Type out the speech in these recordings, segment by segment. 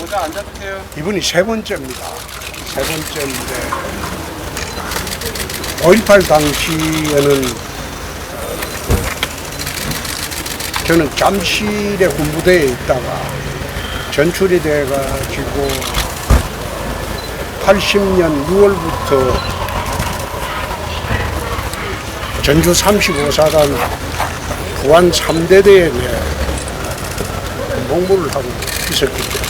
모자 앉아주세요. 이분이 세 번째입니다. 세 번째인데 5.18 당시에는 어, 저는 잠실의 군부대에 있다가 전출이 돼가지고 80년 6월부터 전주 35사단 부안 3대대에 복무를 하고 있었기 때문에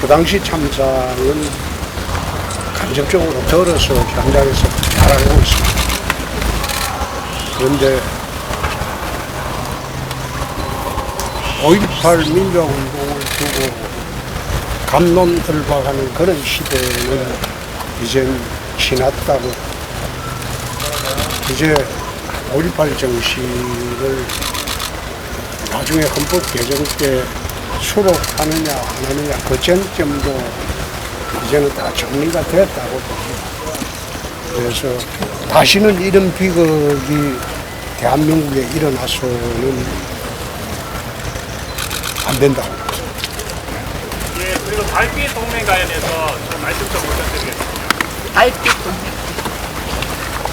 그 당시 참상은 간접적으로 들어서 현장에서 잘 알고 있습니다. 그런데 5.18 민주화운동을 두고 감론을박하는 그런 시대는 이젠 지났다고 이제 5.18 정신을 나중에 헌법 개정 때 수록하느냐 안 하느냐 그 쟁점도 이제는 다 정리가 됐다고 봅니다. 그래서 다시는 이런 비극이 대한민국에 일어나서는 안 된다고. 예, 그리고 달빛 동맹 관련해서 좀 말씀 좀 부탁드리겠습니다. 달빛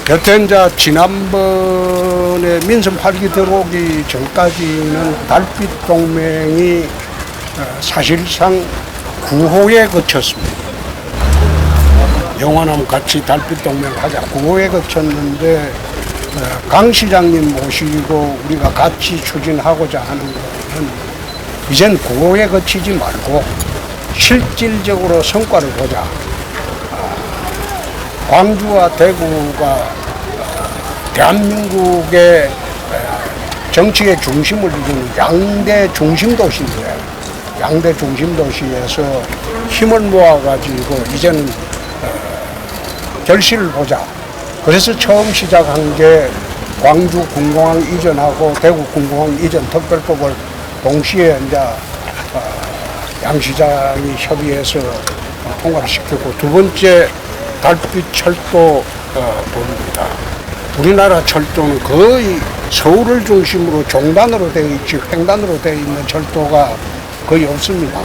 여튼 이제 지난번에 민선 8기 들어오기 전까지는 달빛 동맹이 어, 사실상 구호에 그쳤습니다. 영원함 같이 달빛 동맹 하자 구호에 그쳤는데 어, 강 시장님 모시고 우리가 같이 추진하고자 하는 것은 이젠 구호에 그치지 말고 실질적으로 성과를 보자. 광주와 대구가 어, 대한민국의 어, 정치의 중심을 이루는 양대 중심 도시인데 양대 중심 도시에서 힘을 모아가지고 이제는 어, 결실을 보자. 그래서 처음 시작한 게 광주 군공항 이전하고 대구 군공항 이전 특별법을 동시에 이제 양 시장이 협의해서 어, 통과를 시켰고 두 번째 달빛 철도 어, 법입니다. 우리나라 철도는 거의 서울을 중심으로 종단으로 되어 있지 횡단으로 되어 있는 철도가 거의 없습니다.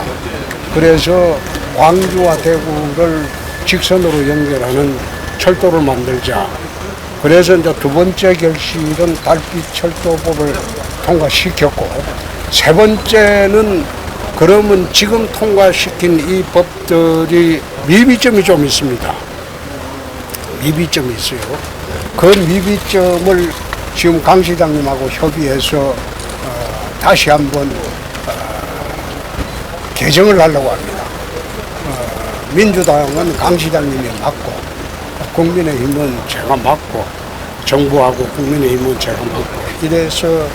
그래서 광주와 대구를 직선으로 연결하는 철도를 만들자. 그래서 이제 두 번째 결실은 달빛 철도법을 통과시켰고 세 번째는 그러면 지금 통과시킨 이 법들이 미비점이 좀 있습니다. 미비점이 있어요. 그 미비점을 지금 강 시장님하고 협의해서 어, 다시 한번 어, 개정을 하려고 합니다. 어, 민주당은 강 시장님이 맡고 국민의힘은 제가 맡고 정부하고 국민의힘은 제가 맡고 이래서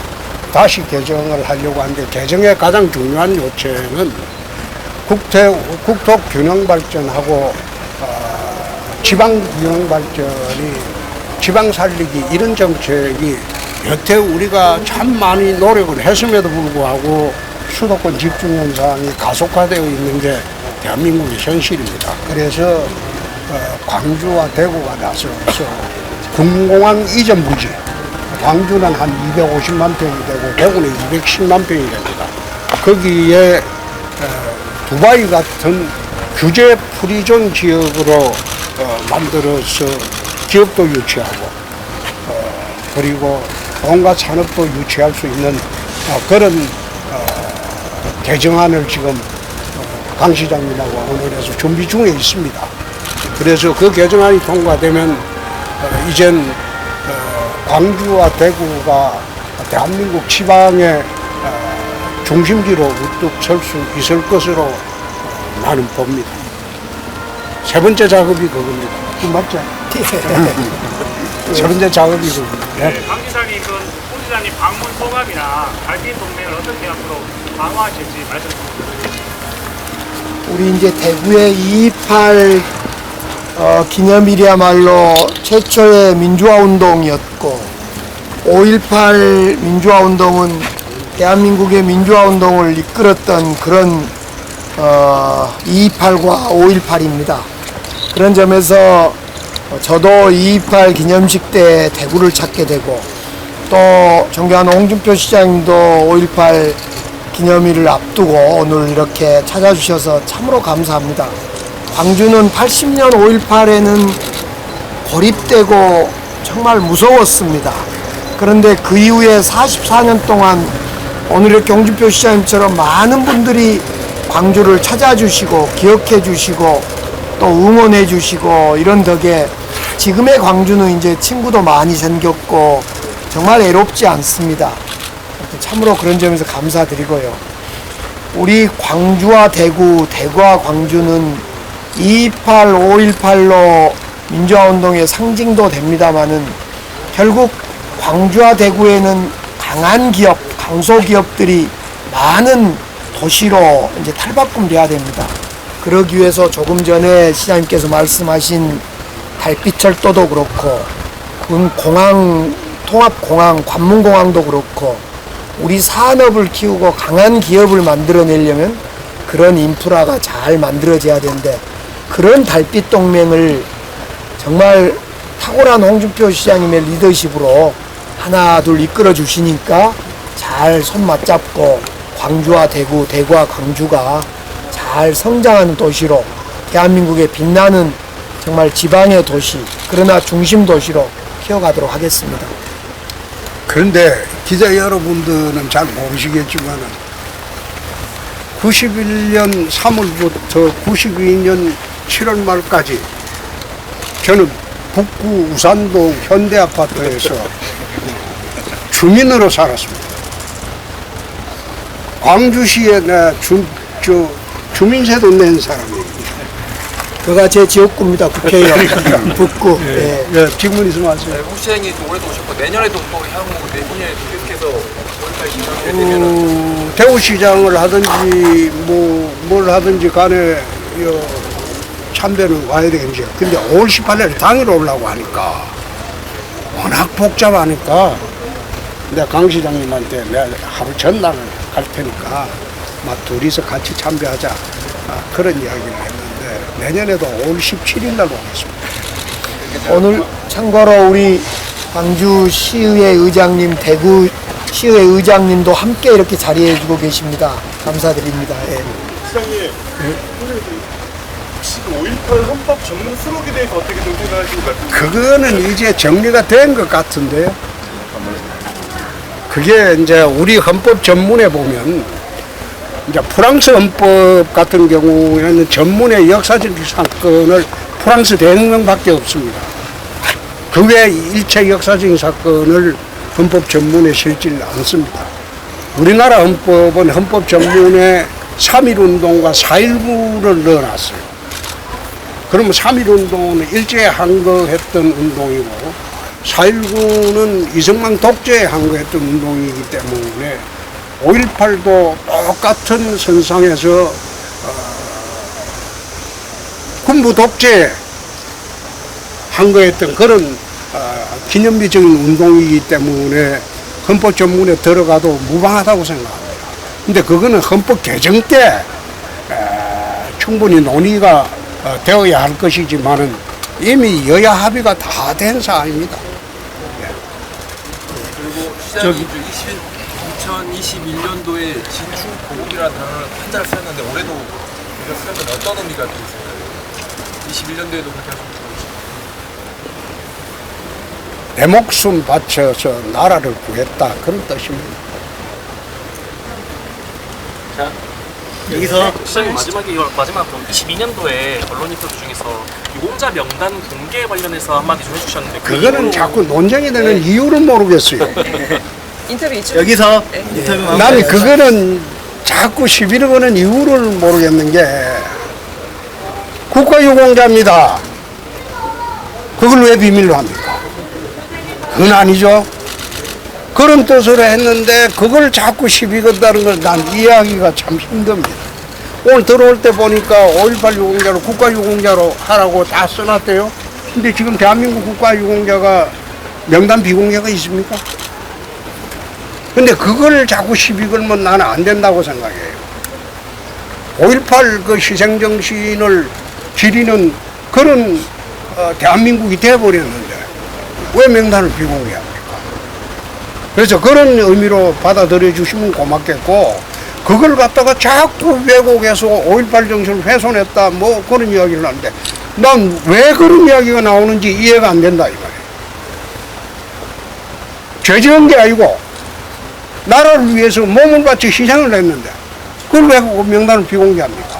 다시 개정을 하려고 하는데 개정의 가장 중요한 요체는 국태, 국토 균형 발전하고 어, 지방 균형 발전이 지방 살리기 이런 정책이 여태 우리가 참 많이 노력을 했음에도 불구하고 수도권 집중 현상이 가속화되어 있는 게 대한민국의 현실입니다. 그래서 어, 광주와 대구가 나서서 군공항 이전 부지 광주는 한 250만 평이 되고 대구는 210만 평이 됩니다. 거기에 어, 두바이 같은 규제 프리존 지역으로 어, 만들어서 기업도 유치하고 어, 그리고 온갖 산업도 유치할 수 있는 어, 그런 어, 개정안을 지금 어, 강 시장님하고 오늘에서 준비 중에 있습니다. 그래서 그 개정안이 통과되면 어, 이젠 어, 광주와 대구가 대한민국 지방의 어, 중심지로 우뚝 설 수 있을 것으로 어, 나는 봅니다. 세 번째 작업이 그겁니다. 그 맞죠? 세 번째 작업이 그겁니다. 예. 네, 강 기사님, 그, 홍 기사님 방문 소감이나 달빛 동맹을 어떻게 앞으로 강화하실지 말씀 좀 부탁드립니다. 우리 이제 대구의 228 어, 기념일이야말로 최초의 민주화 운동이었고 5.18 민주화 운동은 대한민국의 민주화 운동을 이끌었던 그런 어, 228과 5.18입니다. 그런 점에서 저도 2.28 기념식 때 대구를 찾게 되고 또 존경하는 홍준표 시장님도 5.18 기념일을 앞두고 오늘 이렇게 찾아주셔서 참으로 감사합니다. 광주는 80년 5.18에는 고립되고 정말 무서웠습니다. 그런데 그 이후에 44년 동안 오늘 이렇게 홍준표 시장님처럼 많은 분들이 광주를 찾아주시고 기억해 주시고 또 응원해 주시고 이런 덕에 지금의 광주는 이제 친구도 많이 생겼고 정말 애롭지 않습니다. 참으로 그런 점에서 감사드리고요. 우리 광주와 대구, 대구와 광주는 228, 518로 민주화 운동의 상징도 됩니다만은 결국 광주와 대구에는 강한 기업, 강소 기업들이 많은 도시로 이제 탈바꿈돼야 됩니다. 그러기 위해서 조금 전에 시장님께서 말씀하신 달빛철도도 그렇고 그 공항 통합공항 관문공항도 그렇고 우리 산업을 키우고 강한 기업을 만들어내려면 그런 인프라가 잘 만들어져야 되는데 그런 달빛 동맹을 정말 탁월한 홍준표 시장님의 리더십으로 하나 둘 이끌어 주시니까 잘 손 맞잡고 광주와 대구, 대구와 광주가 잘 성장하는 도시로 대한민국의 빛나는 정말 지방의 도시 그러나 중심 도시로 키워가도록 하겠습니다. 그런데 기자 여러분들은 잘 모르시겠지만 91년 3월부터 92년 7월 말까지 저는 북구 우산동 현대아파트에서 주민으로 살았습니다. 광주시에 내 주, 저, 주민세도 낸 사람이에요. 그가 제 지역구입니다. 국회의원 북구. 예. 예, 질문 있으면 하세요. 네, 홍 시장이 또 올해도 오셨고 내년에도 또 향후 내후년에 계속해서 원발 진행하게 되면은 어, 대구시장을 하든지 뭐 뭘 하든지 간에 요 참배는 와야 되겠죠. 근데 5월 18일 당일 오려고 하니까 워낙 복잡하니까 내가 강 시장님한테 내가 하루 전날 갈 테니까 막 둘이서 같이 참배하자 아, 그런 이야기를 했는데 내년에도 5월 17일 날 오겠습니다. 오늘 참고로 우리 광주 시의회 의장님, 대구 시의회 의장님도 함께 이렇게 자리해 주고 계십니다. 감사드립니다. 예. 시장님, 혹시 그5.18 헌법 전문 수록에 대해서 어떻게 것 같아요? 그거는 이제 정리가 된 것 같은데요. 그게 이제 우리 헌법 전문에 보면 이제 프랑스 헌법 같은 경우에는 전문의 역사적 사건을 프랑스 대혁명밖에 없습니다. 그 외에 일체 역사적인 사건을 헌법 전문에 실질 않습니다. 우리나라 헌법은 헌법 전문에 3.1운동과 4.19를 넣어놨어요. 그러면 3.1운동은 일제에 항거했던 운동이고 4.19는 이승만 독재에 항거했던 운동이기 때문에 5.18도 똑같은 선상에서 어, 군부 독재에 항거했던 그런 어, 기념비적인 운동이기 때문에 헌법 전문에 들어가도 무방하다고 생각합니다. 근데 그거는 헌법 개정 때 에, 충분히 논의가 어, 되어야 할 것이지만은 이미 여야 합의가 다 된 사안입니다. 그리고 시장이 2021년도에 진출 보복이라는 단어를 한자를 쓰였는데 올해도 우리가 쓰려면 어떤 의미가 또 있을까요? 21년도에도 그렇게 하셨고 내 목숨 바쳐서 나라를 구했다 그런 뜻입니다. 여기서 시장님 마지막에 이거 마지막 그럼 22년도에 언론 인터뷰 중에서 유공자 명단 공개 관련해서 한마디 좀 해주셨는데 그 그거는 이후로 자꾸 논쟁이 되는 이유를 모르겠어요. 인터뷰 이쪽 여기서 나는 그거는 자꾸 시비를 거는 이유를 모르겠는 게 국가유공자입니다. 그걸 왜 비밀로 합니까? 그건 아니죠. 그런 뜻으로 했는데 그걸 자꾸 시비 건다는 걸 난 이해하기가 참 힘듭니다. 오늘 들어올 때 보니까 5.18 유공자로 국가유공자로 하라고 다 써놨대요. 근데 지금 대한민국 국가유공자가 명단 비공개가 있습니까? 근데 그걸 자꾸 시비 걸면 나는 안 된다고 생각해요. 5.18 그 희생정신을 기리는 그런 어, 대한민국이 돼버렸는데 왜 명단을 비공개합니까? 그래서 그런 의미로 받아들여 주시면 고맙겠고 그걸 갖다가 자꾸 왜곡해서 5.18 정신을 훼손했다 뭐 그런 이야기를 하는데 난 왜 그런 이야기가 나오는지 이해가 안 된다 이 말이에요. 죄 지은 게 아니고 나라를 위해서 몸을 바쳐 희생을 했는데 그걸 왜그 명단을 비공개합니까?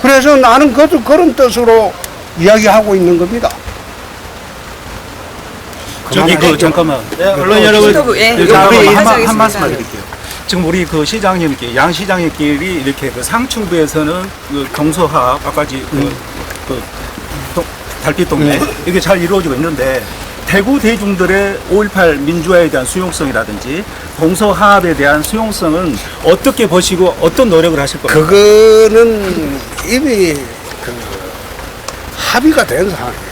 그래서 나는 그, 그런 뜻으로 이야기하고 있는 겁니다. 저기 그. 잠깐만 네, 언론 여러분 인터뷰, 예, 여기 인터뷰 한, 한, 말씀만 드릴게요. 지금 우리 그 시장님께 양 시장님끼리 이렇게 그 상층부에서는 그 경소합 아까지 그, 그 동- 달빛 동네 이게 잘 이루어지고 있는데 대구 대중들의 5.18 민주화에 대한 수용성이라든지 동서화합에 대한 수용성은 어떻게 보시고 어떤 노력을 하실 겁니까? 그거는 이미 그 합의가 된 상황이에요.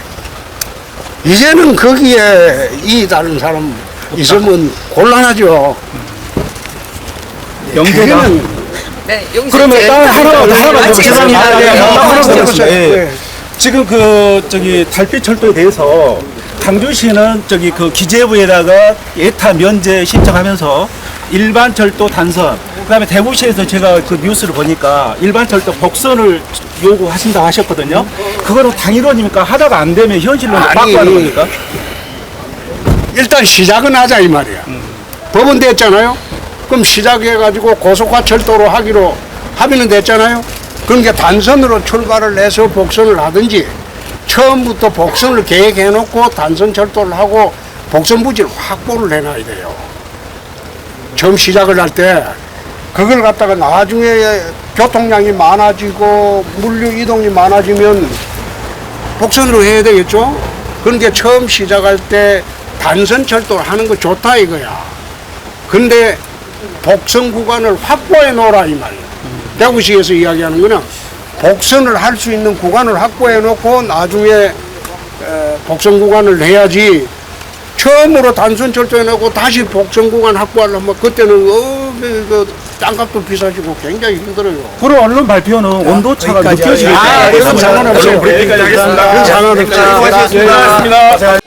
이제는 거기에 이 다른 사람 있으면 곤란하죠. 영재가 그거는 네, 그러면 딱 하나 네, 하나만. 죄송합니다. 예. 지금 그 저기 달빛 철도에 대해서 광주시는 저기 그 기재부에다가 예타 면제 신청하면서 일반 철도 단선 그다음에 대구시에서 제가 그 뉴스를 보니까 일반 철도 복선을 요구하신다 하셨거든요. 그거는 당일론입니까? 하다가 안 되면 현실로 아니. 바꿔 하는 겁니까? 일단 시작은 하자 이 말이야. 법은 됐잖아요. 그럼 시작해가지고 고속화 철도로 하기로 합의는 됐잖아요. 그러니까 단선으로 출발을 해서 복선을 하든지 처음부터 복선을 계획해놓고 단선 철도를 하고 복선 부지를 확보를 해놔야 돼요. 처음 시작을 할 때 그걸 갖다가 나중에 교통량이 많아지고 물류 이동이 많아지면 복선으로 해야 되겠죠? 그러니까 처음 시작할 때 단선 철도를 하는 거 좋다 이거야. 근데 복선 구간을 확보해 놓으라 이 말이야. 대구시에서 이야기하는 거는 복선을 할 수 있는 구간을 확보해 놓고 나중에 에, 복선 구간을 해야지 처음으로 단선 철도해 놓고 다시 복선 구간 확보하려면 그때는 어, 그, 그 땅값도 비싸지고 굉장히 힘들어요. 그런 언론 발표는 온도차가 느껴지기 아, 때문에 그건 상관없어요. 여기까지 하겠습니다. 그건 상관없어요. 수고하셨습니다.